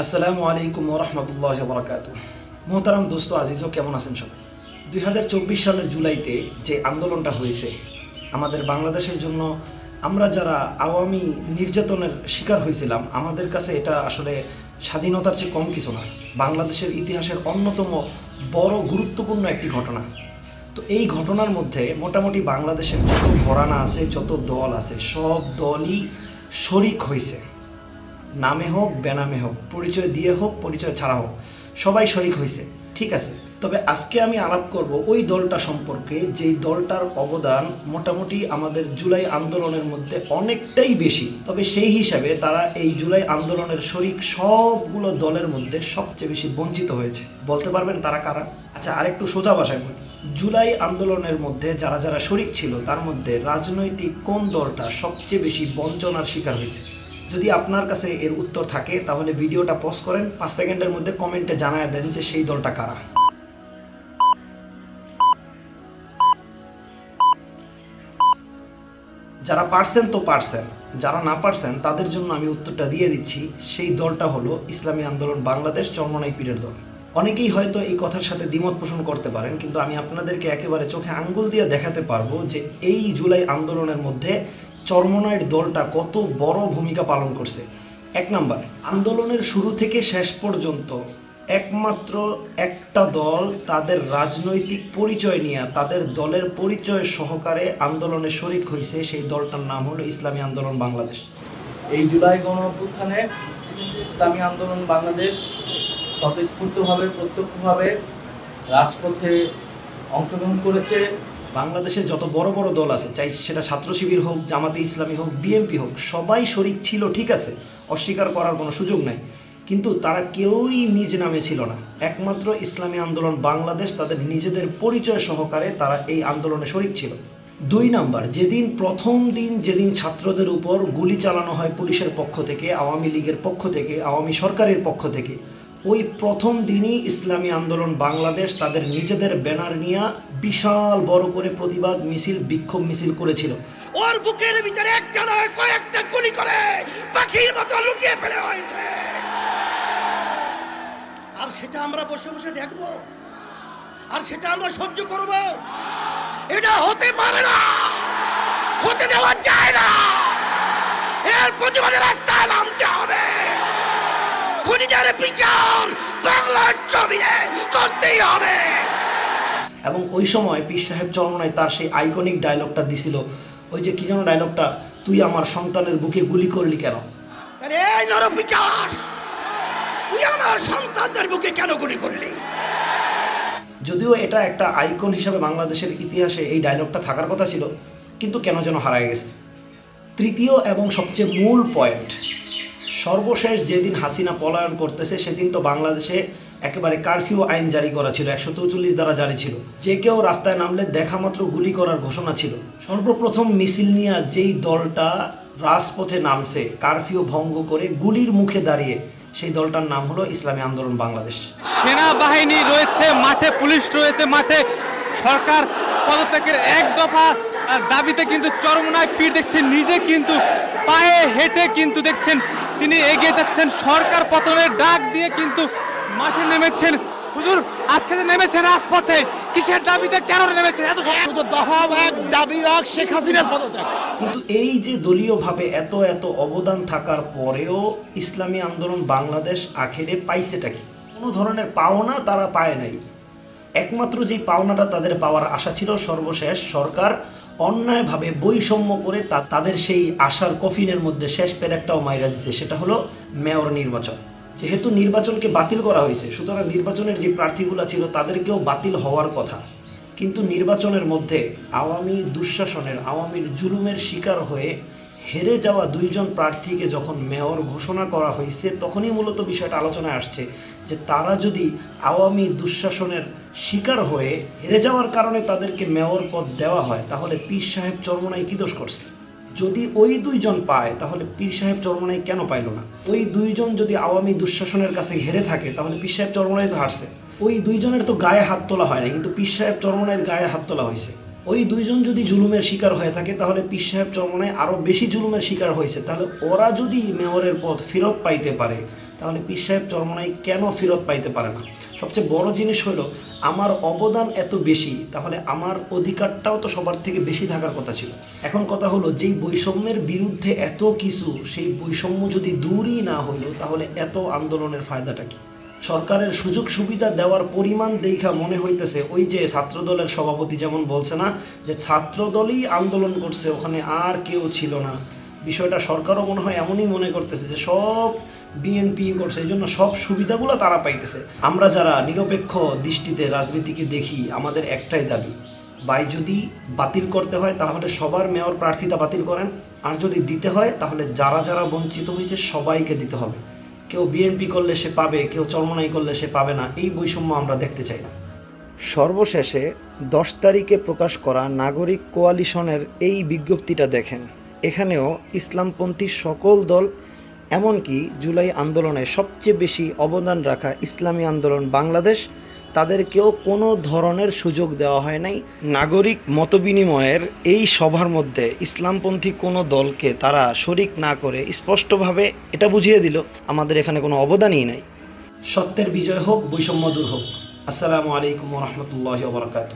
আসসালামু আলাইকুম ওরহমতুল্লাহ বরাকাত মোহতারাম দোস্ত আজিজও কেমন আছেন সবাই? দুই চব্বিশ সালের জুলাইতে যে আন্দোলনটা হয়েছে, আমাদের বাংলাদেশের জন্য আমরা যারা আওয়ামী নির্যাতনের শিকার হয়েছিলাম, আমাদের কাছে এটা আসলে স্বাধীনতার চেয়ে কম কিছু না। বাংলাদেশের ইতিহাসের অন্যতম বড় গুরুত্বপূর্ণ একটি ঘটনা। তো এই ঘটনার মধ্যে মোটামুটি বাংলাদেশের যত ঘরানা আছে, যত দল আছে, সব দলই শরিক হয়েছে। নামে হোক, বেনামে হোক, পরিচয় দিয়ে হোক, পরিচয় ছাড়া হোক, সবাই শরিক হয়েছে ঠিক আছে? তবে আজকে আমি আলাপ করব ওই দলটা সম্পর্কে, যেই দলটার অবদান মোটামুটি আমাদের জুলাই আন্দোলনের মধ্যে অনেকটাই বেশি। তবে সেই হিসাবে তারা এই জুলাই আন্দোলনের শরিক সবগুলো দলের মধ্যে সবচেয়ে বেশি বঞ্চিত হয়েছে। বলতে পারবেন তারা কারা? আচ্ছা আরেকটু সোজা ভাষায় বলি। জুলাই আন্দোলনের মধ্যে যারা যারা শরিক ছিল, তার মধ্যে রাজনৈতিক কোন দলটা সবচেয়ে বেশি বঞ্চনার শিকার হয়েছে? যদি আপনার কাছে এর উত্তর থাকে, তাহলে ভিডিওটা পজ করেন, পাঁচ সেকেন্ডের মধ্যে কমেন্টে জানায় দেন যে সেই দলটা কারা। যারা পারছেন তো পারছেন, যারা না পারছেন, তাদের জন্য আমি উত্তরটা দিয়ে দিচ্ছি, সেই দলটা হলো ইসলামী আন্দোলন বাংলাদেশ চরমনাই পীরের দল। অনেকেই হয়তো এই কথার সাথে দ্বিমত পোষণ করতে পারেন, কিন্তু আমি আপনাদেরকে একেবারে চোখে আঙ্গুল দিয়ে দেখাতে পারব যে এই জুলাই আন্দোলনের মধ্যে চরমনাইয়ের দলটা কত বড় ভূমিকা পালন করছে। এক নাম্বার, আন্দোলনের শুরু থেকে শেষ পর্যন্ত একমাত্র একটা দল তাদের রাজনৈতিক পরিচয় নিয়ে, তাদের দলের পরিচয় সহকারে আন্দোলনে শরিক হয়েছে সেই দলটার নাম হলো ইসলামী আন্দোলন বাংলাদেশ। এই জুলাই গণ অভ্যুত্থানে ইসলামী আন্দোলন বাংলাদেশ স্বতঃস্ফূর্তভাবে, প্রত্যক্ষভাবে রাজপথে অংশগ্রহণ করেছে। বাংলাদেশে যত বড় বড় দল আছে, চাই সেটা ছাত্র শিবির হোক, জামাতে ইসলামী হোক বিএনপি হোক, সবাই শরিক ছিল, ঠিক আছে, অস্বীকার করার কোনো সুযোগ নাই। কিন্তু তারা কেউই নিজ নামে ছিল না। একমাত্র ইসলামী আন্দোলন বাংলাদেশ, তাদের নিজেদের পরিচয় সহকারে তারা এই আন্দোলনে শরিক ছিল। দুই নাম্বার, যেদিন প্রথম দিন যেদিন ছাত্রদের উপর গুলি চালানো হয় পুলিশের পক্ষ থেকে, আওয়ামী লীগের পক্ষ থেকে, আওয়ামী সরকারের পক্ষ থেকে ওই প্রথম দিনই ইসলামী আন্দোলন বাংলাদেশ তাদের নিজেদের ব্যানার নিয়ে বিশাল বড় করে প্রতিবাদ মিছিল, বিক্ষোভ মিছিল করেছিল। ওর বুকের ভিতরে একটা নয়, কয়েকটা গুলি করে পাখির মতো লুকিয়ে ফেলে হয়েছে। আর সেটা আমরা বসে বসে দেখব। আর সেটা আমরা সহ্য করব। এটা হতে পারে না। হতে দেওয়া যায় না। এর প্রতিবাদে রাস্তায় নামতে হবে। খুনিদের বিচার বাংলার জমিনে করতেই হবে। এবং ওই সময় পীর সাহেব চরমনায় তার সেই আইকনিক ডায়লগটা দিছিল। ওই যে কি যেন ডায়লগটা তুই আমার সন্তানের বুকে গুলি করলি কেন? তাহলে এই নরপিচাস তুই আমার সন্তানদের বুকে কেন গুলি করলি? যদিও এটা একটা আইকন হিসাবে বাংলাদেশের ইতিহাসে এই ডায়লগটা থাকার কথা ছিল কিন্তু কেন যেন হারায় গেছে। তৃতীয় এবং সবচেয়ে মূল পয়েন্ট সর্বশেষ যেদিন হাসিনা পলায়ন করতেছে, সেদিন তো বাংলাদেশে একেবারে কারফিউ আইন জারি করা ছিল, একশো চৌচল্লিশ দ্বারা জারি ছিল। যে কেউ রাস্তায় নামলে দেখা মাত্র গুলি করার ঘোষণা ছিল। সর্বপ্রথম মিছিল নিয়ে যেই দলটা রাজপথে নামছে কারফিউ ভঙ্গ করে গুলির মুখে দাঁড়িয়ে, সেই দলটার নাম হলো ইসলামী আন্দোলন বাংলাদেশ। সেনাবাহিনী রয়েছে, মাঠে পুলিশ রয়েছে, মাঠে সরকার পদত্যাগের এক দফা দাবিতে কিন্তু চরমনায় পীর দেখছেন, নিজে কিন্তু পায়ে হেঁটে কিন্তু দেখছেন তিনি এগিয়ে যাচ্ছেন। সরকার পতনের ডাক দিয়ে কিন্তু মাঠে নেমেছেন। হুজুর আজকে যে নেমেছেন রাজপথে কিসের দাবিতে কেন নেমেছেন? এত সব- শুধু দফা ভাগ দাবি ভাগ শেখ হাসিনার পদত্যাগ। কিন্তু এই যে দলীয়ভাবে এত এত অবদান থাকার পরেও ইসলামী আন্দোলন বাংলাদেশ আখেরে পাইছেটা কি? কোনো ধরনের পাওনা তারা পায় নাই। একমাত্র যেই পাওনাটা তাদের পাওয়ার আশা ছিল সর্বশেষ সরকার অন্যায়ভাবে বৈষম্য করে তা- তাদের সেই আশার কফিনের মধ্যে শেষ পেরেকটাও মাইরা দিচ্ছে সেটা হলো মেয়র নির্বাচন। যেহেতু নির্বাচনকে বাতিল করা হয়েছে, সুতরাং নির্বাচনের যে প্রার্থীগুলো ছিল তাদেরকেও বাতিল হওয়ার কথা। কিন্তু নির্বাচনের মধ্যে আওয়ামী দুঃশাসনের, আওয়ামীর জুলুমের শিকার হয়ে হেরে যাওয়া দুইজন প্রার্থীকে যখন মেয়র ঘোষণা করা হয়েছে, তখনই মূলত বিষয়টা আলোচনায় আসছে যে তারা যদি আওয়ামী দুঃশাসনের শিকার হয়ে হেরে যাওয়ার কারণে তাদেরকে মেয়র পদ দেওয়া হয়, তাহলে পীর সাহেব চরমনাই কি দোষ করছে? যদি ওই দুইজন পায়, তাহলে পীর সাহেব চরমনাই কেন পাইল না? ওই দুইজন যদি আওয়ামী দুঃশাসনের কাছে হেরে থাকে, তাহলে পীর সাহেব চরমনাই তো হারছে। ওই দুইজনের তো গায়ে হাত তোলা হয় না কিন্তু পীর সাহেব চরমনাইয়ের গায়ে হাত তোলা হয়েছে। ওই দুইজন যদি জুলুমের শিকার হয়ে থাকে, তাহলে পীর সাহেব চরমনায় আরও বেশি জুলুমের শিকার হয়েছে। তাহলে ওরা যদি মেয়রের পদ ফেরত পাইতে পারে, তাহলে পীর সাহেব চরমনাই কেন ফেরত পাইতে পারে না? সবচেয়ে বড় জিনিস হলো, আমার অবদান এত বেশি, তাহলে আমার অধিকারটাও তো সবার থেকে বেশি থাকার কথা ছিল। এখন কথা হলো, যেই বৈষম্যের বিরুদ্ধে এত কিছু, সেই বৈষম্য যদি দূরই না হইল, তাহলে এত আন্দোলনের ফায়দাটা কি? সরকারের সুযোগ সুবিধা দেওয়ার পরিমাণ দেখা মনে হইতেছে। ওই যে ছাত্রদলের সভাপতি যেমন বলছে না, যে ছাত্রদলই আন্দোলন করছে, ওখানে আর কেউ ছিল না। বিষয়টা সরকারও মনে হয় এমনই মনে করতেছে যে সব বিএনপি করছে, এই জন্য সব সুবিধাগুলো তারা পাইতেছে। আমরা যারা নিরপেক্ষ দৃষ্টিতে রাজনীতিকে দেখি, আমাদের একটাই দাবি বাই যদি বাতিল করতে হয়, তাহলে সবার মেয়র প্রার্থিতা বাতিল করেন। আর যদি দিতে হয়, তাহলে যারা যারা বঞ্চিত হয়েছে, সবাইকে দিতে হবে। কেউ বিএনপি করলে সে পাবে, কেউ চরমনাই করলে সে পাবে না, এই বৈষম্য আমরা দেখতে চাই না। সর্বশেষে দশ তারিখে প্রকাশ করা নাগরিক কোয়ালিশনের এই বিজ্ঞপ্তিটা দেখেন। এখানেও ইসলামপন্থী সকল দল, এমনকি জুলাই আন্দোলনে সবচেয়ে বেশি অবদান রাখা ইসলামী আন্দোলন বাংলাদেশ তাদেরকেও কোনো ধরনের সুযোগ দেওয়া হয় নাই। নাগরিক মতবিনিময়ের এই সভার মধ্যে ইসলামপন্থী কোনো দলকে তারা শরিক না করে স্পষ্টভাবে এটা বুঝিয়ে দিল। আমাদের এখানে কোনো অবদানই নাই। সত্যের বিজয় হোক, বৈষম্য দূর হোক। আসসালামু আলাইকুম রহমতুল্লাহ বরকাত